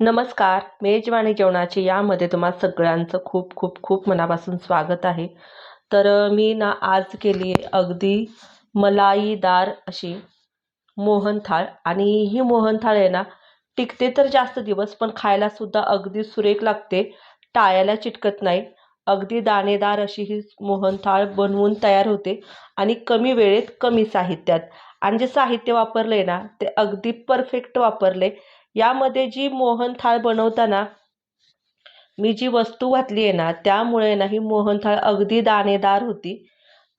नमस्कार मेजवानी जेवणाची यामध्ये तुम्हा सगळ्यांचं खूप खूप खूप मनापासून स्वागत आहे. तर मी ना आज केली अगदी मलाईदार अशी मोहनथाळ आणि ही मोहनथाळ आहे ना टिकते तर जास्त दिवस पण खायला सुद्धा अगदी सुरेख लागते टाळ्याला चिटकत नाही. अगदी दाणेदार अशी ही मोहनथाळ बनवून तयार होते आणि कमी वेळेत कमी साहित्यात. आणि जे साहित्य वापरलं आहे ना ते अगदी परफेक्ट वापरले यामध्ये जी मोहनथाळ बनवताना मी जी वस्तू घातली आहे ना त्यामुळे ना ही मोहनथाळ अगदी दाणेदार होती.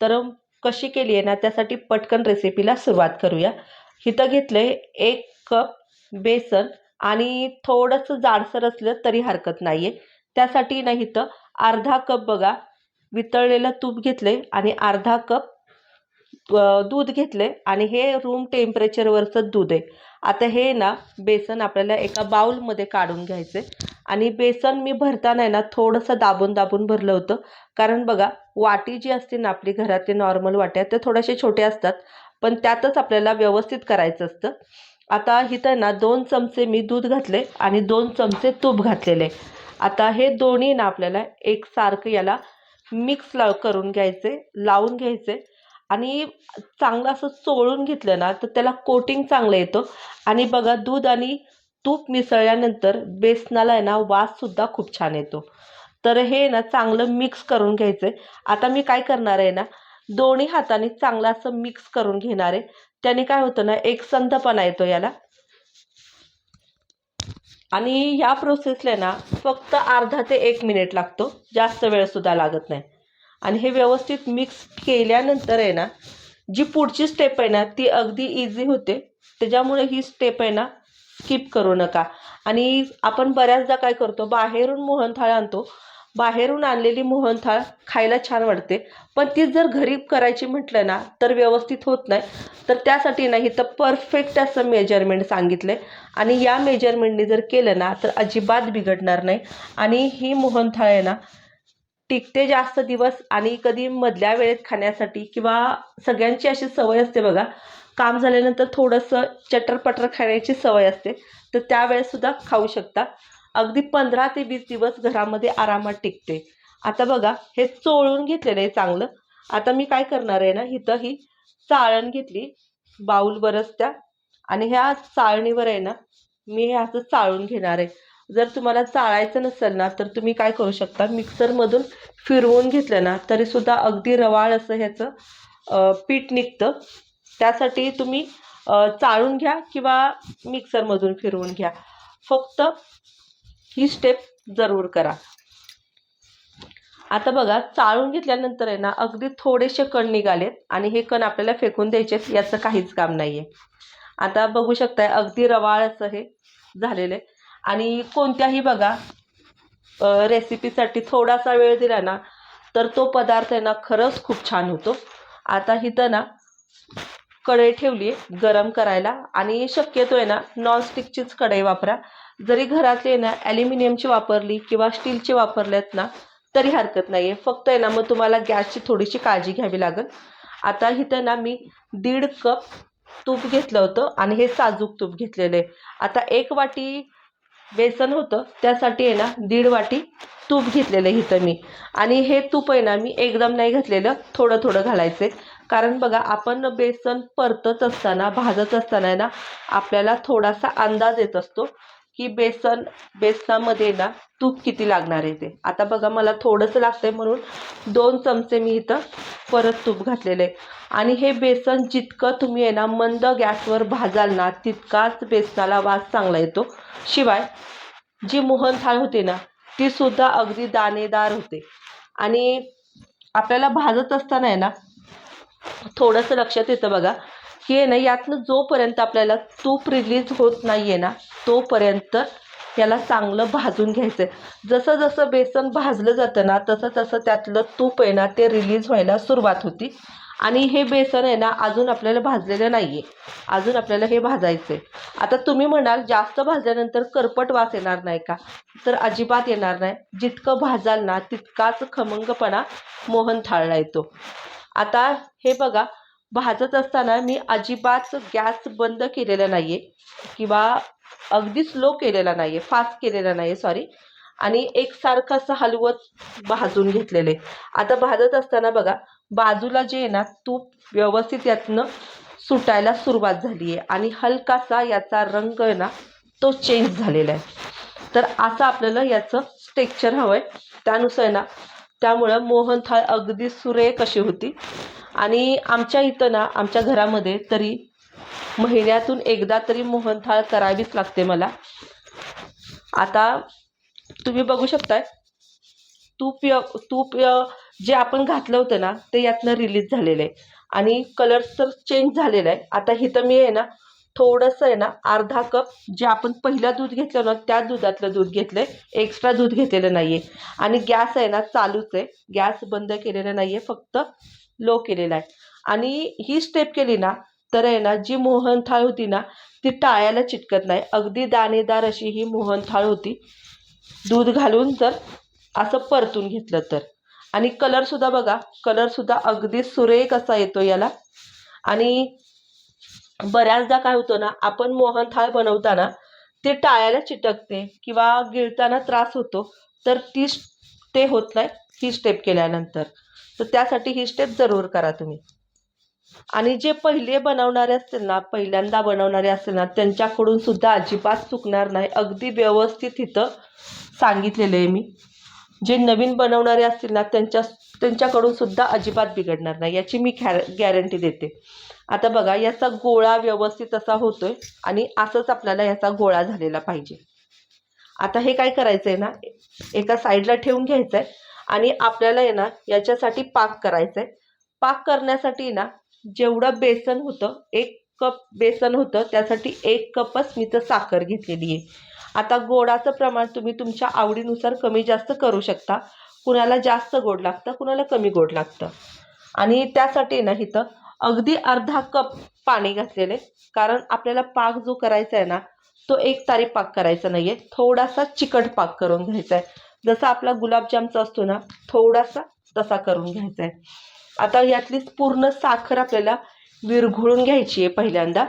तर कशी केली आहे ना त्यासाठी पटकन रेसिपीला सुरुवात करूया. इथं घेतलं आहे एक कप बेसन आणि थोडंसं जाडसर असलं तरी हरकत नाही आहे त्यासाठी ना इथं अर्धा कप बघा वितळलेलं तूप घेतलं आहे आणि अर्धा कप दूध घेतले आणि हे रूम टेम्परेचरवरचं दूध आहे. आता हे ना बेसन आपल्याला एका बाउलमध्ये काढून घ्यायचे आणि बेसन मी भरताना आहे ना थोडंसं दाबून दाबून भरलं होतं. कारण बघा वाटी जी असते ना आपली घरातली नॉर्मल वाट्या त्या थोड्याशा छोट्या असतात. पण त्यातच आपल्याला व्यवस्थित करायचं असतं. आता इथं ना दोन चमचे मी दूध घातले आणि दोन चमचे तूप घातलेले आता हे दोन्ही ना आपल्याला एकसारखं याला मिक्स लाव करून घ्यायचे लावून घ्यायचे आणि चांगलं असं चोळून घेतलं ना तर त्याला कोटिंग चांगलं येतं. आणि बघा दूध आणि तूप मिसळल्यानंतर बेसनाला आहे ना वाससुद्धा खूप छान येतो. तर हे ना चांगलं मिक्स करून घ्यायचं आहे आता मी काय करणार आहे ना दोन्ही हाताने चांगलं असं मिक्स करून घेणार आहे. त्याने काय होतं ना एक संधपणा येतो याला. आणि ह्या प्रोसेसला ना फक्त अर्धा ते एक मिनिट लागतो. जास्त वेळसुद्धा लागत नाही. आणि हे व्यवस्थित मिक्स केल्यानंतर आहे ना जी पुढची स्टेप आहे ना ती अगदी इझी होते. त्याच्यामुळे ही स्टेप आहे ना स्किप करू नका. आणि आपण बऱ्याचदा काय करतो बाहेरून मोहनथाळ आणतो. बाहेरून आणलेली मोहनथाळ खायला छान वाटते. पण ती जर घरी करायची म्हटलं ना तर व्यवस्थित होत नाही. तर त्यासाठी ना इथं परफेक्ट असं मेजरमेंट सांगितलं आहे आणि या मेजरमेंटने जर केलं ना तर अजिबात बिघडणार नाही. आणि ही मोहनथाळ आहे ना टिकते जास्त दिवस आणि कधी मधल्या वेळेत खाण्यासाठी किंवा सगळ्यांची अशी सवय असते बघा काम झाल्यानंतर थोडंसं चटरपटर खाण्याची सवय असते तर त्यावेळेससुद्धा खाऊ शकता. अगदी पंधरा ते वीस दिवस घरामध्ये आरामात टिकते. आता बघा हे चोळून घेतलेलं आहे चांगलं. आता मी काय करणार आहे ना इथं ही चाळण घेतली बाऊलवरच त्या. आणि ह्या चाळणीवर आहे ना मी हे असं चाळून घेणार आहे. जर तुम्हाला चाळायचं नसेल ना तर तुम्ही काय करू शकता? मिक्सरमधून फिरवून घेतलं ना तरीसुद्धा अगदी रवाळ असं ह्याचं पीठ निघतं. त्यासाठी तुम्ही चाळून घ्या किंवा मिक्सरमधून फिरवून घ्या. फक्त ही स्टेप जरूर करा. आता बघा चाळून घेतल्यानंतर आहे ना अगदी थोडेसे कण निघालेत आणि हे कण आपल्याला फेकून द्यायचेत याचं काहीच काम नाही आहे आता बघू शकताय अगदी रवाळ असं हे झालेलं आहे. आणि कोणत्याही बघा रेसिपीसाठी थोडासा वेळ दिला ना तर तो पदार्थ आहे ना खरंच खूप छान होतो. आता इथं ना कढई ठेवली आहे गरम करायला. आणि शक्यतो आहे ना नॉनस्टिकचीच कढई वापरा. जरी घरातली ना ॲल्युमिनियमची वापरली किंवा स्टीलची वापरल्यात ना तरी हरकत नाही आहे फक्त आहे ना मग तुम्हाला गॅसची थोडीशी काळजी घ्यावी लागेल. आता इथं ना मी दीड कप तूप घेतलं होतं आणि हे साजूक तूप घेतलेलं आहे. आता एक वाटी बेसन होतं त्यासाठी आहे ना दीड वाटी तूप घेतलेलं आहे इथं मी. आणि हे तूप आहे ना मी एकदम नाही घातलेलं थोडं थोडं घालायचं. कारण बघा आपण बेसन परतत असताना भाजत असताना आहे ना आपल्याला थोडासा अंदाज येत असतो. की बेसन बेसनामध्ये ना तूप किती लागणार आहे ते. आता बघा मला थोडंसं लागतं आहे म्हणून दोन चमचे मी इथं परत तूप घातलेलं आहे. आणि हे बेसन जितकं तुम्ही आहे ना मंद गॅसवर भाजाल ना तितकाच बेसनाला वास चांगला येतो. शिवाय जी मोहनथाळ होते ना ती सुद्धा अगदी दाणेदार होते. आणि आपल्याला भाजत असताना आहे ना थोडंसं लक्षात येतं बघा की आहे ना यातनं जोपर्यंत आपल्याला तूप रिलीज होत नाही आहे ना तोपर्यंत याला चांगलं भाजून घ्यायचं आहे जसं जसं बेसन भाजलं जातं ना तसं तसं त्यातलं तूप आहे ना ते रिलीज व्हायला सुरुवात होती. आणि हे बेसन आहे ना अजून आपल्याला भाजलेलं नाही आहे अजून आपल्याला हे भाजायचं आहे आता तुम्ही म्हणाल जास्त भाजल्यानंतर करपट वास येणार नाही का? तर अजिबात येणार नाही. जितकं भाजाल ना तितकाच खमंगपणा मोहनथाळला येतो. आता हे बघा भाजत असताना मी अजिबात गॅस बंद केलेला नाही आहे किंवा अगदी स्लो केलेला नाही आहे फास्ट केलेला नाही आहे सॉरी आणि एकसारखं असं हलवत भाजून घेतलेलं. आहे आता भाजत असताना बघा बाजूला जे आहे ना तूप व्यवस्थित यातनं सुटायला सुरुवात झाली आहे आणि हलकासा याचा रंग आहे ना तो चेंज झालेला आहे. तर असं आपल्याला याचं टेक्चर हवं आहे त्यानुसार आहे ना त्यामुळं मोहनथाळ अगदी सुरेख अशी होती. आणि आमच्या इथं ना आमच्या घरामध्ये तरी महिन्यातून एकदा तरी मोहनथाळ करावीच लागते मला. आता तुम्ही बघू शकताय तूप य तूप जे आपण घातलं होतं ना ते यातनं रिलीज झालेलं आहे. आणि कलर तर चेंज झालेला आहे. आता इथं मी आहे ना थोडंसं आहे ना अर्धा कप जे आपण पहिलं दूध घेतलं ना त्या दुधातलं दूध घेतलं आहे एक्स्ट्रा दूध घेतलेलं नाही आहे आणि गॅस आहे ना चालूच आहे. गॅस बंद केलेला नाही आहे फक्त लो केलेला आहे. आणि ही स्टेप केली ना तर आहे ना जी मोहनथाळ होती ना ती टाळ्याला चिटकत नाही. अगदी दाणेदार अशी ही मोहनथाळ होती. दूध घालून जर असं परतून घेतलं तर. आणि कलरसुद्धा बघा कलरसुद्धा अगदी सुरेख असा येतो याला. आणि बऱ्याचदा काय होतं ना आपण मोहनथाळ बनवताना ते टाळ्याला चिटकते किंवा गिळताना त्रास होतो तर ती ते होत नाही ही स्टेप केल्यानंतर. तर त्यासाठी ही स्टेप जरूर करा तुम्ही. आणि जे पहिले बनवणारे असतील ना पहिल्यांदा बनवणारे असतील ना त्यांच्याकडून सुद्धा अजिबात चुकणार नाही. अगदी व्यवस्थित इथं सांगितलेलं आहे मी. जे नवीन बनवणारे असतील ना त्यांच्या त्यांच्याकडून सुद्धा अजिबात बिघडणार नाही. याची मी गॅर गॅरंटी देते. आता बघा याचा गोळा व्यवस्थित असा होतोय आणि असंच आपल्याला याचा गोळा झालेला पाहिजे. आता हे काय करायचं आहे ना एका साईडला ठेवून घ्यायचं आहे आणि आपल्याला आहे ना याच्यासाठी पाक करायचा आहे पाक करण्यासाठी ना जेवढं बेसन होतं एक कप बेसन होतं त्यासाठी एक कपच मी तर साखर घेतलेली आहे आता गोडाचं प्रमाण तुम्ही तुमच्या आवडीनुसार कमी जास्त करू शकता. कुणाला जास्त गोड लागतं कुणाला कमी गोड लागतं. आणि त्यासाठी ना इथं अगदी अर्धा कप पाणी घातलेले. कारण आपल्याला पाक जो करायचा आहे ना तो एक तारी पाक करायचा नाही आहे थोडासा चिकट पाक करून घ्यायचा आहे जसा आपला गुलाबजामचा असतो ना थोडासा तसा करून घ्यायचा आहे आता यातलीच पूर्ण साखर आपल्याला विरघळून घ्यायची आहे पहिल्यांदा.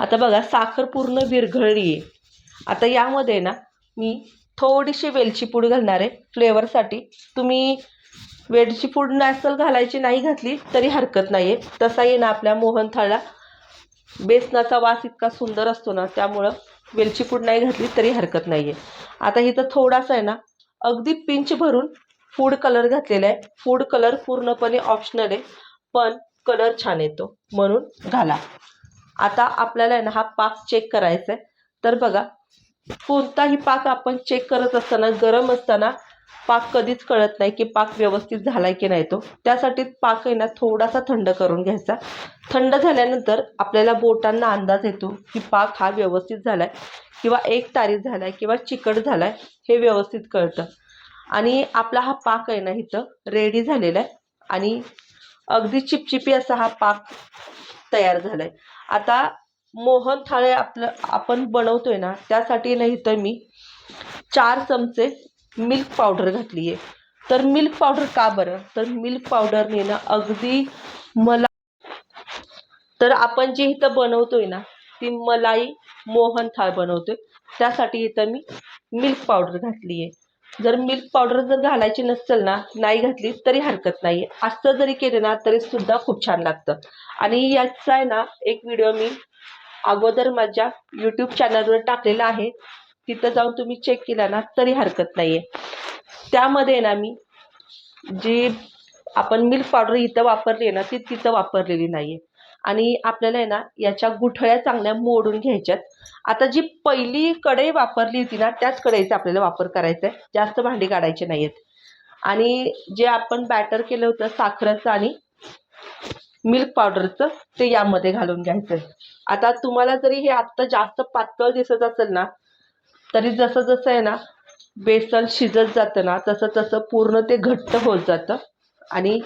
आता बघा साखर पूर्ण विरघळली आहे. आता यामध्ये ना मी थोडीशी वेलची पूड घालणार आहे. फ्लेवरसाठी तुम्ही वेलची पूड नॅसल घालायची नाही घातली तरी हरकत नाही आहे तसा ये ना आपल्या मोहनथाळला. बेसनाचा वास इतका सुंदर असतो ना त्यामुळं वेलची पूड नाही घातली तरी हरकत नाही आहे आता इथं थोडासा आहे ना अगदी पिंच भरून फूड कलर घातलेला आहे. फूड कलर पूर्णपणे ऑप्शनल आहे. पण कलर छान येतो. म्हणून घाला. आता आपल्याला आहे ना हा पाक चेक करायचा आहे तर बघा कोणताही पाक आपण चेक करत असताना गरम असताना पाक कधीच कळत नाही की पाक व्यवस्थित झाला आहे की नाही तो. त्यासाठी पाक आहे ना थोडासा थंड करून घ्यायचा. थंड झाल्यानंतर आपल्याला बोटांना अंदाज येतो की पाक हा व्यवस्थित झाला आहे किंवा एक तारीख झाला आहे किंवा चिकट झाला आहे हे व्यवस्थित कळतं. आणि आपला हा पाक आहे ना इथं रेडी झालेला आहे. आणि अगदी चिपचिपी असा हा पाक तयार झाला आहे आता मोहन थाळे आपलं आपण बनवतोय ना त्यासाठी ना इथं मी चार चमचे मिल्क पावडर घातली आहे. तर मिल्क पावडर का बरं? तर मिल्क पावडरने ना अगदी मला तर आपण जी इथं बनवतोय ना ती मलाई मोहन थाळ बनवतोय. त्यासाठी इथं मी मिल्क पावडर घातली आहे. जर मिल्क पावडर जर घालायची नसेल ना नाही घातली तरी हरकत नाही. असं जरी केलं ना तरी सुद्धा खूप छान लागतं. आणि याचा आहे ना एक व्हिडिओ मी अगोदर माझ्या यूट्यूब चॅनलवर टाकलेला आहे. तिथं जाऊन तुम्ही चेक केला ना तरी हरकत नाही आहे त्यामध्ये ना मी जी आपण मिल्क पावडर इथं वापरली आहे ना ती तिथं वापरलेली नाही आहे आणि आपल्याला आहे ना याच्या गुठळ्या चांगल्या मोडून घ्यायच्यात. आता जी पहिली कढई वापरली होती ना त्याच कढईचा आपल्याला वापर करायचा आहे जास्त भांडी काढायची नाही आहेत आणि जे आपण बॅटर केलं होतं साखरेचं आणि मिल्क पावडरचं ते यामध्ये घालून घ्यायचं आहे आता तुम्हाला जरी हे आत्ता जास्त पातळ दिसत असेल ना तरी जसं जसं आहे ना बेसन शिजत जातं ना तसं तसं पूर्ण ते घट्ट होत जातं. आणि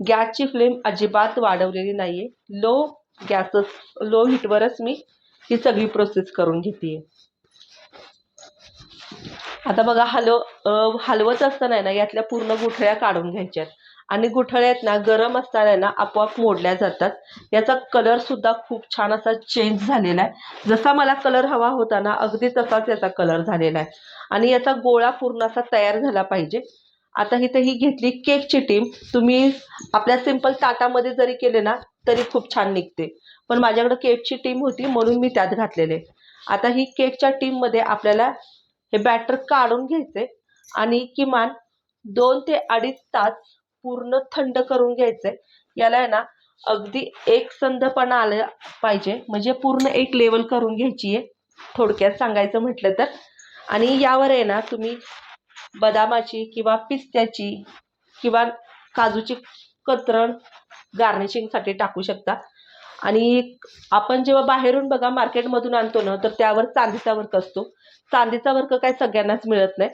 गॅसची फ्लेम अजिबात वाढवलेली नाही आहे लो गॅसच लो हीटवरच मी ही सगळी प्रोसेस करून घेते आता बघा हलव हलवत असताना ना यातल्या पूर्ण गुठळ्या काढून घ्यायच्यात आणि गुठळ्यात ना गरम असताना ना आपोआप मोडल्या जातात. याचा कलर सुद्धा खूप छान असा चेंज झालेला आहे. जसा मला कलर हवा होता ना अगदी तसाच याचा कलर झालेला आहे. आणि याचा गोळा पूर्ण असा तयार झाला पाहिजे. आता इथे ही घेतली केकची टीम. तुम्ही आपल्या सिंपल ताटामध्ये जरी केले ना तरी खूप छान निघते. पण माझ्याकडे केकची टीम होती म्हणून मी त्यात घातलेले. आता ही केकच्या टीममध्ये आपल्याला हे बॅटर काढून घ्यायचे आणि किमान दोन ते अडीच तास पूर्ण थंड करून घ्यायचे. याला आहे ना अगदी एक संधपणा आला पाहिजे. म्हणजे पूर्ण एक लेवल करून घ्यायची आहे. थोडक्यात सांगायचं म्हटलं तर. आणि यावर आहे ना तुम्ही बदामाची किंवा पिस्त्याची किंवा काजूची कतरण गार्निशिंगसाठी टाकू शकता. आणि आपण जेव्हा बाहेरून बघा मार्केटमधून आणतो ना तर त्यावर चांदीचा वर्क असतो. चांदीचा वर्क काय सगळ्यांनाच मिळत नाही.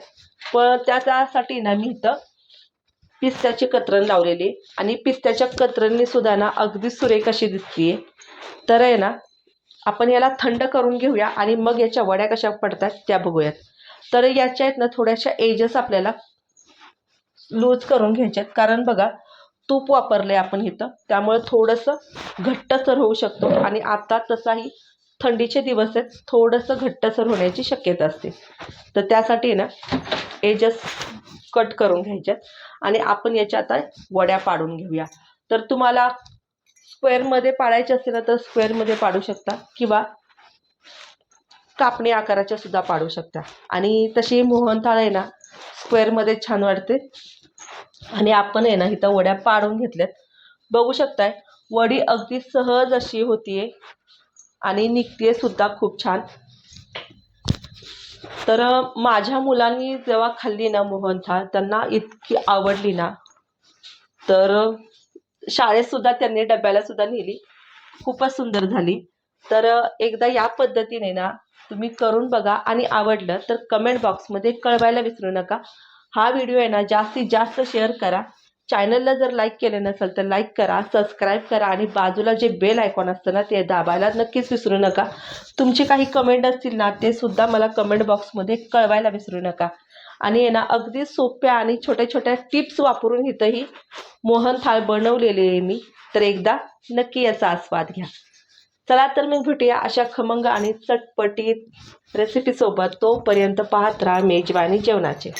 पण त्याच्यासाठी ना मी इथं पिस्त्याची कतरण लावलेली आणि पिस्त्याच्या कतरणनी सुद्धा ना अगदी सुरेख अशी दिसतीये. तर आहे ना आपण याला थंड करून घेऊया आणि मग याच्या वड्या कशा पडतात त्या बघूयात. तर याच्या आहेत ना थोड्याशा एजेस आपल्याला लूज करून घ्यायच्यात. कारण बघा तूप वापरलंय आपण इथं. त्यामुळे थोडंसं घट्टसर होऊ शकतो आणि आता तसाही थंडीचे दिवस आहेत थोडंसं घट्टसर होण्याची शक्यता असते. तर त्यासाठी ना एजेस कट करून घ्यायच्यात आणि आपण याच्या आता वड्या पाडून घेऊया. तर तुम्हाला स्क्वेअरमध्ये पाडायचे असेल ना तर स्क्वेअरमध्ये पाडू शकता किंवा कापणी आकाराच्या सुद्धा पाडू शकता. आणि तशी मोहनथाळ आहे ना स्क्वेअरमध्ये छान वाटते आणि आपण आहे ना इथं वड्या पाडून घेतल्यात. बघू शकताय वडी अगदी सहज अशी होतीये. आणि निघते सुद्धा खूप छान. तर माझ्या मुलांनी जेव्हा खाल्ली ना मोहनथाळ त्यांना इतकी आवडली ना तर शाळेत सुद्धा त्यांनी डब्याला सुद्धा नेली. खूपच सुंदर झाली. तर एकदा या पद्धतीने ना तुम्ही करून बघा आणि आवडलं तर कमेंट बॉक्समध्ये कळवायला विसरू नका. हा व्हिडिओ आहे ना जास्तीत जास्त शेअर करा. चॅनलला जर लाईक केलं नसेल तर लाईक करा सबस्क्राईब करा आणि बाजूला जे बेल आयकॉन असतं ना ते दाबायला नक्कीच विसरू नका. तुमचे काही कमेंट असतील ना ते सुद्धा मला कमेंट बॉक्समध्ये कळवायला विसरू नका. आणि आहे ना अगदी सोप्या आणि छोट्या छोट्या टिप्स वापरून इथंही मोहन थाळ बनवलेले आहे मी. तर एकदा नक्की याचा आस्वाद घ्या. चला तर मी भेटूया अशा खमंग आणि चटपटीत रेसिपीसोबत तोपर्यंत पाहत राहा मेजवानी जेवणाचे.